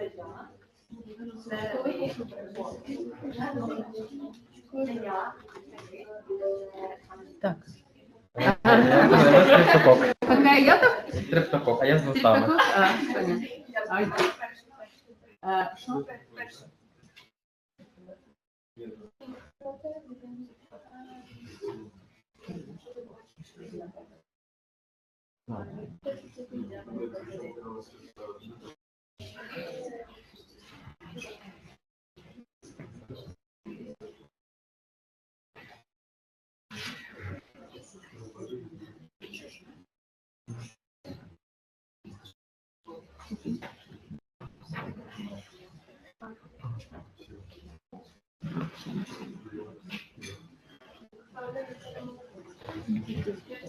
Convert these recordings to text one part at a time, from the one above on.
Це я. Це я. Так. Окей, я так Стрептокок, а я з вустами. також. А, понятно.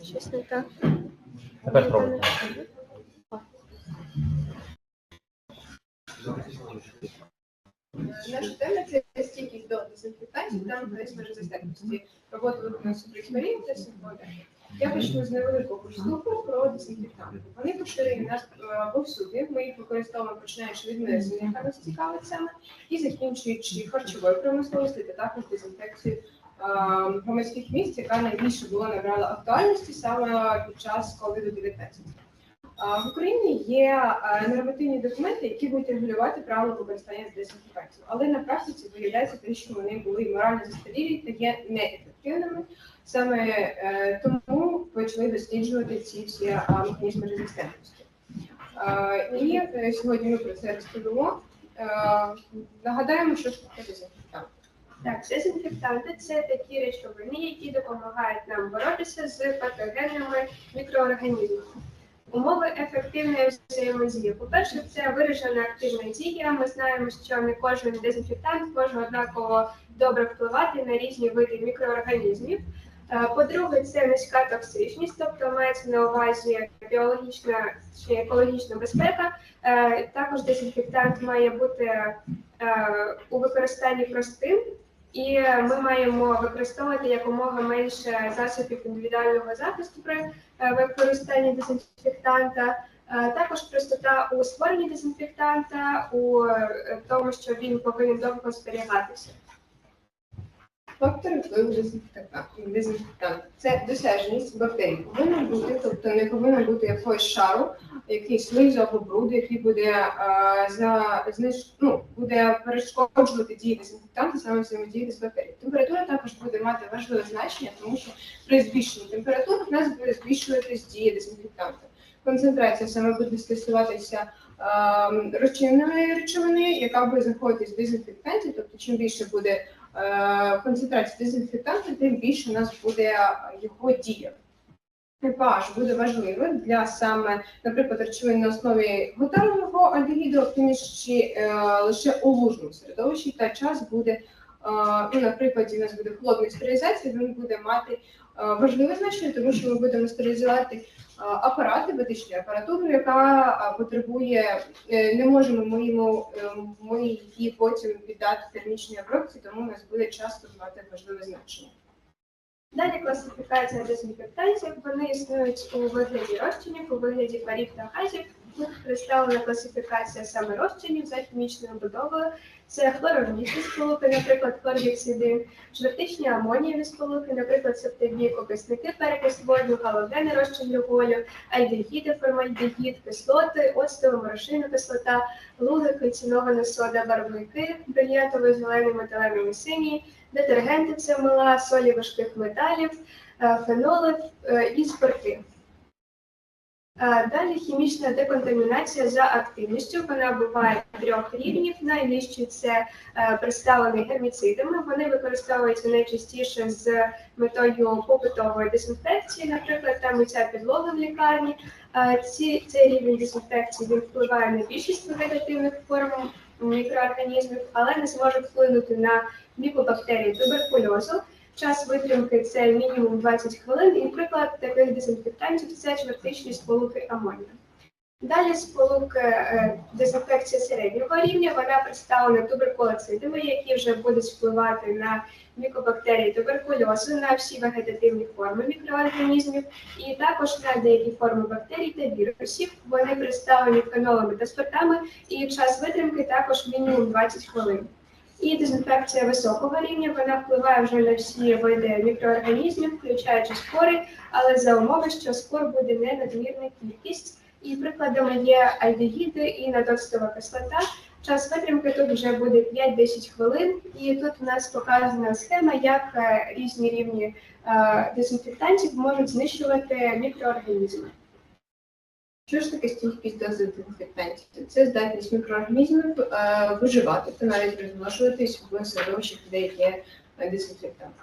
Щось не так. Тепер пробуйте. Наша тема це стійкість до дезінфектації та резистентності. Робота виконана суперексперименту сьогодні. Я почну з невеликого вступу про дезінфектанти. Вони поширені нас е, повсюди. Ми їх використовуємо починаючи від медицини, яка нас цікавить саме, і закінчуючи харчовою промисловістю та також дезінфекцією е, громадських місць, яка найбільше була набрала актуальності саме під час COVID-19. В Україні є е, нормативні документи, які будуть регулювати правила використання дезінфекції, але на практиці виявляється те, що вони були морально застарілі та є неефективними. Саме е, тому почали досліджувати ці всі механізми резистентності. Е, І е, сьогодні ми про це розповімо. Е, Нагадаємо, що таке дезінфектант. Так, дезінфектанти це такі речовини, які допомагають нам боротися з патогенними мікроорганізмами. Умови ефективної взаємодії. По-перше, це виражена активна дія. Ми знаємо, що не кожен дезінфектант може однаково добре впливати на різні види мікроорганізмів. Е, По-друге, це низька токсичність, тобто мається на увазі біологічна чи екологічна безпека. Е, Також дезінфектант має бути е, у використанні простим, і ми маємо використовувати якомога менше засобів індивідуального захисту при е, використанні дезінфектанта. Е, Також простота у створенні дезінфектанта, у е, тому, що він повинен довго зберігатися. Фактори впливу. Це досяжність бактерій. Повинна бути, тобто не повинно бути якогось шару, якийсь слизу або бруду, який буде е, за ну, буде перешкоджувати дії дезінфектанта саме взаємодії з бактерією. Температура також буде мати важливе значення, тому що при збільшенні температури в нас буде збільшуватись дія дезінфектанта. Концентрація саме буде стосуватися е, розчиненої речовини, яка буде знаходитись в дезінфектанті, тобто чим більше буде е, концентрація дезінфектанту, тим більше у нас буде його дія. pH буде важливим для саме, наприклад, речовин на основі готового альдегіду, тим чи е, лише у лужному середовищі, та час буде, е, ну, наприклад, у нас буде холодна стерилізація, він буде мати важливе значення, тому що ми будемо стерилізувати е, апарати, медичну апаратуру, яка е, потребує, е, не можемо ми, е, ми її потім віддати термічній обробці, тому у нас буде часто мати важливе значення. Далі класифікація дезінфектантів. Вони існують у вигляді розчинів, у вигляді парів та газів. Тут представлена класифікація саме розчинів за хімічною будовою. Це хлорорнічні сполуки, наприклад, хлоргексидин, швертичні амонієві сполуки, наприклад, септибік, окисники, перекис водню, галогени, розчин люголю, альдегіди, формальдегід, кислоти, оцтова, морошина кислота, луги, кальцінована сода, барвники, брильянтовий, зелений, металевий, синій, детергенти це мила, солі важких металів, е, феноли е, і спирти. Е, Далі хімічна деконтамінація за активністю. Вона буває трьох рівнів. Найнижчий це е, представлені герміцидами. Вони використовуються найчастіше з метою побутової дезінфекції, наприклад, там миття підлоги в лікарні. Е, Ці, цей рівень дезінфекції він впливає на більшість вегетативних форм мікроорганізмів, але не зможе вплинути на мікобактерії туберкульозу. Час витримки це мінімум 20 хвилин, і приклад таких дезінфектантів це чвертичні сполуки амонію. Далі сполуки е, дезінфекція середнього рівня, вона представлена туберкулоцидами, які вже будуть впливати на мікобактерій туберкульозу, на всі вегетативні форми мікроорганізмів, і також на деякі форми бактерій та вірусів. Вони представлені фенолами та спиртами, і час витримки також мінімум 20 хвилин. І дезінфекція високого рівня вона впливає вже на всі види мікроорганізмів, включаючи спори, але за умови, що спор буде не надмірна кількість. І прикладами є альдегіди і надоцтова кислота. Час витримки тут вже буде 5-10 хвилин, і тут у нас показана схема, як е, різні рівні е, дезінфектантів можуть знищувати мікроорганізми. Що ж таке стійкість до дезінфектантів? Це здатність мікроорганізмів е, виживати та навіть розмножуватись в середовищах, де є дезінфектант.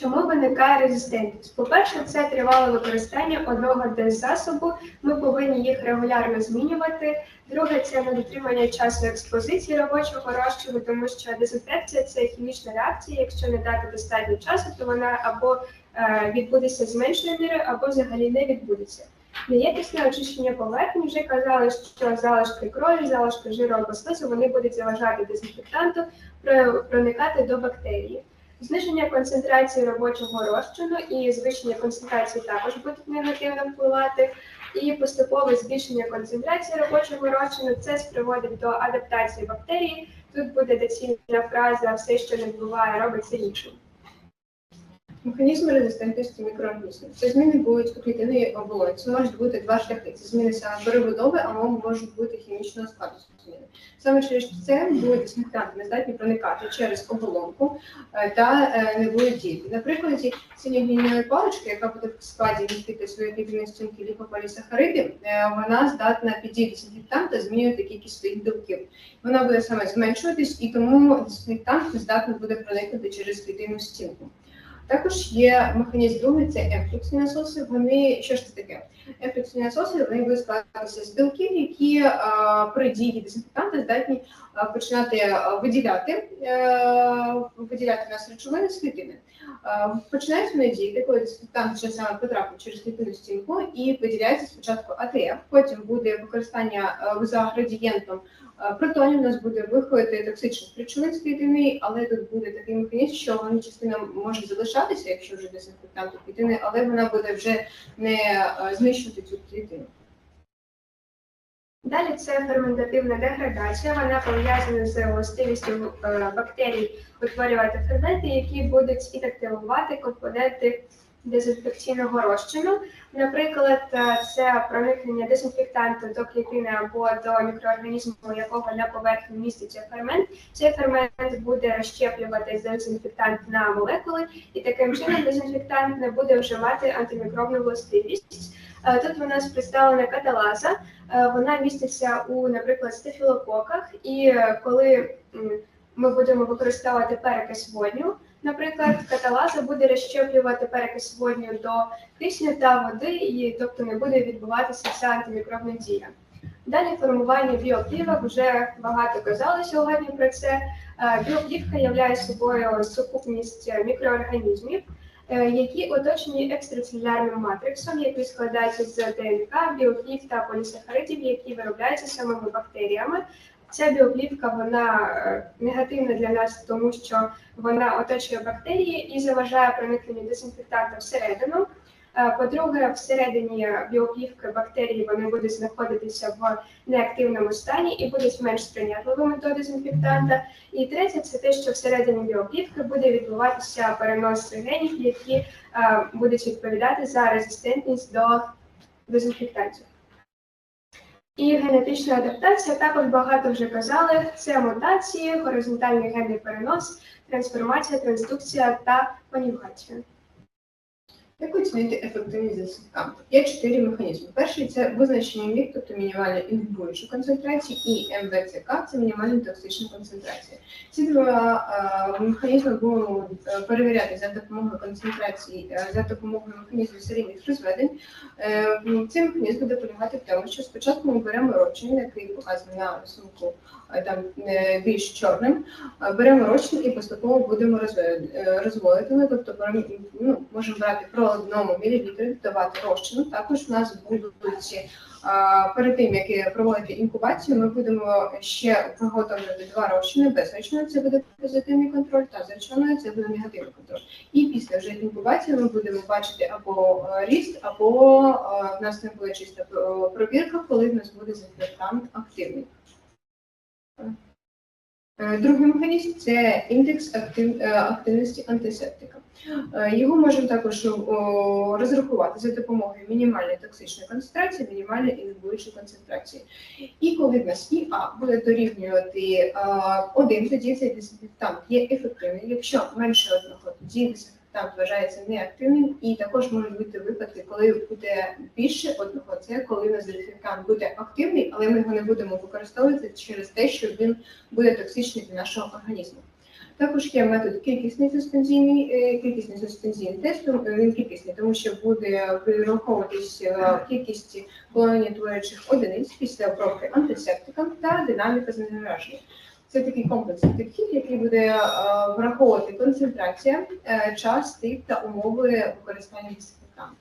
Чому виникає резистентність? По-перше, це тривале використання одного деззасобу. Ми повинні їх регулярно змінювати. Друге, це недотримання часу експозиції робочого розчину, тому що дезінфекція це хімічна реакція. Якщо не дати достатньо часу, то вона або е, відбудеться з меншою мірою, або взагалі не відбудеться. Неякісне очищення поверхні вже казали, що залишки крові, залишки жиру або слизу вони будуть заважати дезінфектанту проникати до бактерії. Зниження концентрації робочого розчину і звичення концентрації також будуть негативно впливати. І поступове збільшення концентрації робочого розчину це приводить до адаптації бактерії. Тут буде доцільна фраза все, що не буває, робиться іншим. Механізми резистентності мікроорганізмів. Це зміни будуть у клітинній оболонці. Можуть бути два шляхи. Це зміни саме перебудови, або можуть бути хімічного складу зміни. Саме через це будуть дезінфектанти не здатні проникати через оболонку е, та е, не будуть діяти. Наприклад, синьогінної палички, яка буде в складі містити свої клітинні стінки ліпополісахаридів, е, вона здатна під дією дезінфектанта змінювати кількість своїх білків. Вона буде саме зменшуватись, і тому дезінфектант не здатний буде проникнути через клітинну стінку. Також є механізм другий, це ефлюксні насоси. Вони що ж це таке? Ефлюксні насоси вони будуть складатися з білків, які е, при дії дезінфектанта здатні е, починати е, виділяти, е, виділяти нас речовини з клітини. Починають вони діяти, коли дезінфектант вже саме потрапить через клітинну стінку і виділяється спочатку АТФ, потім буде використання за градієнтом Протонів у нас буде виходити токсичних речовин з клітини, але тут буде такий механізм, що вони частина може залишатися, якщо вже дезінфектант у клітини, але вона буде вже не е, знищувати цю клітину. Далі це ферментативна деградація. Вона пов'язана з властивістю е, бактерій утворювати ферменти, які будуть інактивувати компоненти дезінфекційного розчину. Наприклад, е, це проникнення дезінфектанту до клітини або до мікроорганізму, якого на поверхні міститься фермент. Цей фермент буде розщеплювати дезінфектант на молекули, і таким чином дезінфектант не буде вже мати антимікробну властивість. Е, Тут у нас представлена каталаза. Е, Вона міститься у, наприклад, стафілококах, і коли ми будемо використовувати перекис водню, наприклад, каталаза буде розщеплювати перекис водню до кисню та води, і тобто не буде відбуватися ця антимікробна дія. Далі формування біоплівок вже багато казали сьогодні про це. Е, Біоплівка являє собою сукупність мікроорганізмів, е, які оточені екстрацелюлярним матриксом, який складається з ДНК, біоклів та полісахаридів, які виробляються самими бактеріями. Ця біоплівка вона е, негативна для нас, тому що вона оточує бактерії і заважає проникненню дезінфектанта всередину. Е, По-друге, всередині біоплівки бактерії вони будуть знаходитися в неактивному стані і будуть менш сприйнятливими до дезінфектанта. І третє, це те, що всередині біоплівки буде відбуватися перенос генів, які е, будуть відповідати за резистентність до дезінфектантів. І генетична адаптація також багато вже казали. Це мутації, горизонтальний генний перенос, трансформація, трансдукція та конюгація. Як оцінити ефективність дезінфектанту? Є чотири механізми. Перший це визначення міг, тобто мінімальна інгібуюча концентрація, і МВЦК це мінімальна токсична концентрація. Ці два е, механізми будемо е, перевіряти за допомогою концентрації, е, за допомогою механізму серійних розведень. Цей механізм буде полягати в тому, що спочатку ми беремо розчин, який показаний на рисунку там більш чорним, беремо розчин і поступово будемо розводити. Тобто ну, можемо брати про одному мілілітрі, додавати розчин. Також у нас будуть Перед тим як проводити інкубацію, ми будемо ще приготовлювати два розчини. Без розчину це буде позитивний контроль, та з це буде негативний контроль. І після вже інкубації ми будемо бачити або ріст, або в нас не буде чиста е, пробірка, коли в нас буде дезінфектант активний. Е, Другий механізм це індекс актив, е, активності антисептика. Е, Його можемо також розрахувати за допомогою мінімальної токсичної концентрації, мінімальної інгібуючої концентрації. І коли в нас ІА буде дорівнювати е, один, тоді цей дезінфектант є ефективним. Якщо менше одного, тоді дезінфектант вважається неактивним. І також можуть бути випадки, коли буде більше одного. Це коли у буде активний, але ми його не будемо використовувати через те, що він буде токсичний для нашого організму. Також є метод кількісний суспензійний, е, кількісний суспензійний тест, е, він кількісний, тому що буде вираховуватись е, кількість колонієтворюючих одиниць після обробки антисептиком та динаміка зневаження. Це такий комплексний підхід, який буде е, враховувати концентрація, е, час, тип та умови використання дезінфектанту.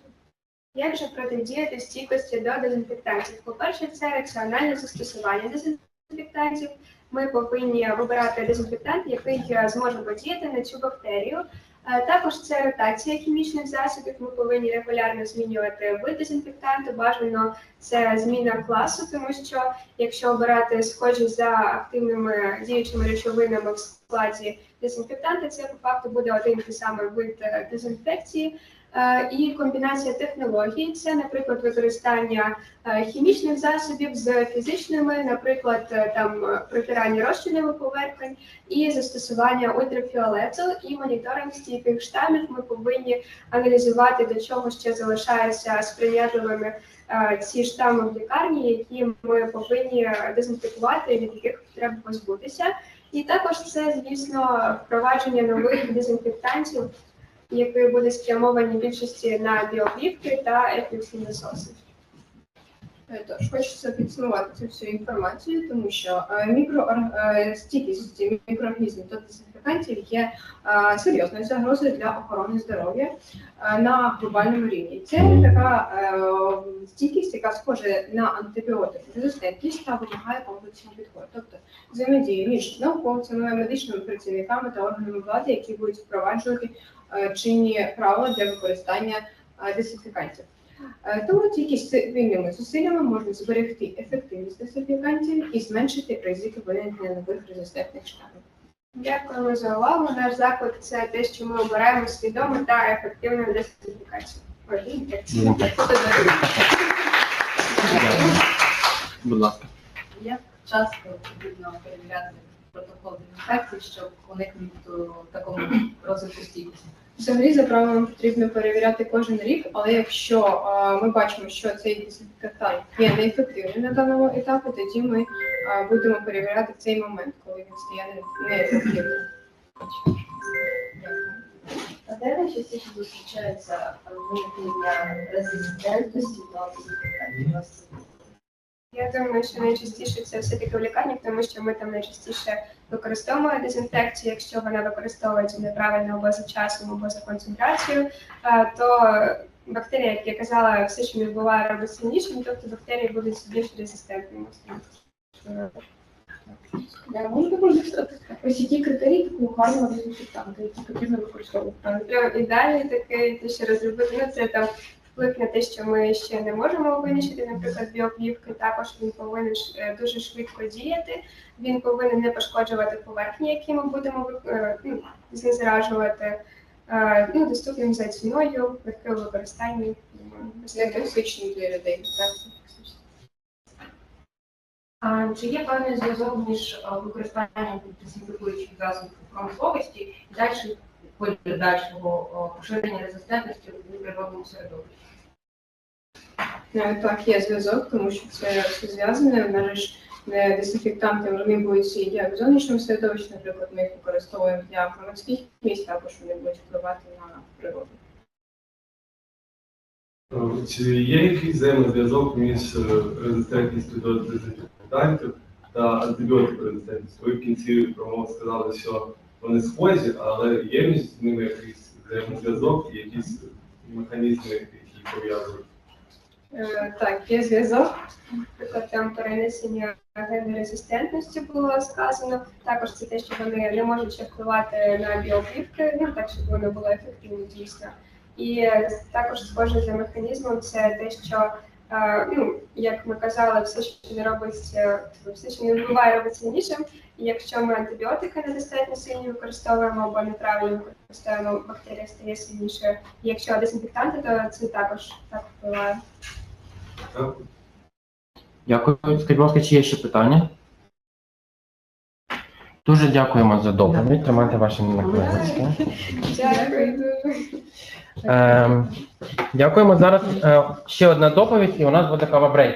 Як же протидіяти стійкості до дезінфектантів? По-перше, це раціональне застосування дезінфектантів. Ми повинні вибирати дезінфектант, який е, зможе подіяти на цю бактерію. Е, Також це ротація хімічних засобів. Ми повинні регулярно змінювати вид дезінфектанту. Бажано це зміна класу, тому що якщо обирати схожі за активними діючими речовинами в складі дезінфектанта, це по факту буде один і самий вид е, дезінфекції. Е, І комбінація технологій це, наприклад, використання е, хімічних засобів з фізичними, наприклад, е, там протирання розчинних поверхень і застосування ультрафіолету і моніторинг стійких штамів. Ми повинні аналізувати, до чого ще залишаються сприятливими ці штами в лікарні, які ми повинні дезінфікувати, від яких треба позбутися. І також це, звісно, впровадження нових дезінфектантів які буде спрямовані більшості на біоплівки та ефлюксні насоси. Е, Тож хочеться підсумувати цю всю інформацію, тому що е, мікро е, мікроорганізмів та дезінфекантів є серйозною загрозою для охорони здоров'я на глобальному рівні. Це така стійкість, яка схожа на антибіотик резистентність та вимагає комплексного підходу, тобто взаємодії між науковцями, медичними працівниками та органами влади, які будуть впроваджувати чинні правила для використання е, дезінфекантів. Е, Тому тільки спільними зусиллями можна зберегти ефективність дезінфекантів і зменшити ризики виникнення нових резистентних штамів. Дякуємо за увагу. Наш заклик це те, що ми обираємо свідому та ефективну. Ой, інфекцію. Будь ласка. Як часто потрібно перевіряти протокол інфекції, щоб уникнути такому розвитку стійкості? Взагалі за правилами потрібно перевіряти кожен рік, але якщо е, ми бачимо, що цей дезінфектант є неефективним на даному етапі, тоді ми е, будемо перевіряти в цей момент, коли він стає неефективним. А де найчастіше зустрічається виникнення резистентності до антибіотиків? Я думаю, що найчастіше це все-таки в лікарнях, тому що ми там найчастіше використовуємо дезінфекцію. Якщо вона використовується неправильно або за часом, або за концентрацією, е, то бактерія, як я казала, все, що не буває, робить сильнішим, тобто бактерії будуть більш резистентними. Я можу також ось які критерії такого гарного дезінфектанта, які потрібно використовувати? Прям ідеальний такий, те, що розробити, ну це там вплив на те, що ми ще не можемо винищити, наприклад, біоплівки. Також він повинен е, дуже швидко діяти. Він повинен не пошкоджувати поверхні, які ми будемо е, ну, знезаражувати. Е, Ну, доступним за ціною, легке. Думаю, Це токсичний для людей. Так? А чи є певний зв'язок між використанням дезінфікуючих засобів у промисловості і далі подальшого поширення резистентності у природному середовищі? Навіть так є зв'язок, тому що це все зв'язане. В ж е, дезінфектанти вони будуть як в зовнішньому середовищі, наприклад, ми їх використовуємо для громадських місць, також вони будуть впливати на природу. Чи є якийсь взаємозв'язок між е, резистентністю до дезінфектантів та антибіотикорезистентністю? Ви в кінці промови сказали, що вони схожі, але є між ними якийсь взаємозв'язок і якісь механізми, які пов'язують? Е, Так, є зв'язок. Наприклад, там перенесення генерезистентності було сказано. Також це те, що вони не можуть ще впливати на біоплівки, ну так, щоб воно було ефективно дійсно. І е, також схоже за механізмом, це те, що ну, як ми казали, все, що не робиться, все, що не вбиває, робиться сильнішим. І якщо ми антибіотики недостатньо сильні використовуємо або неправильно використовуємо, бактерія стає сильнішою. І якщо дезінфектанти, то це також так впливає. Дякую. Скажіть, будь ласка, чи є ще питання? Дуже дякуємо за доповідь. Тримайте ваші наклейки. Дякую дуже. Ем, дякуємо. Зараз е, ще одна доповідь, і у нас буде кава брейк.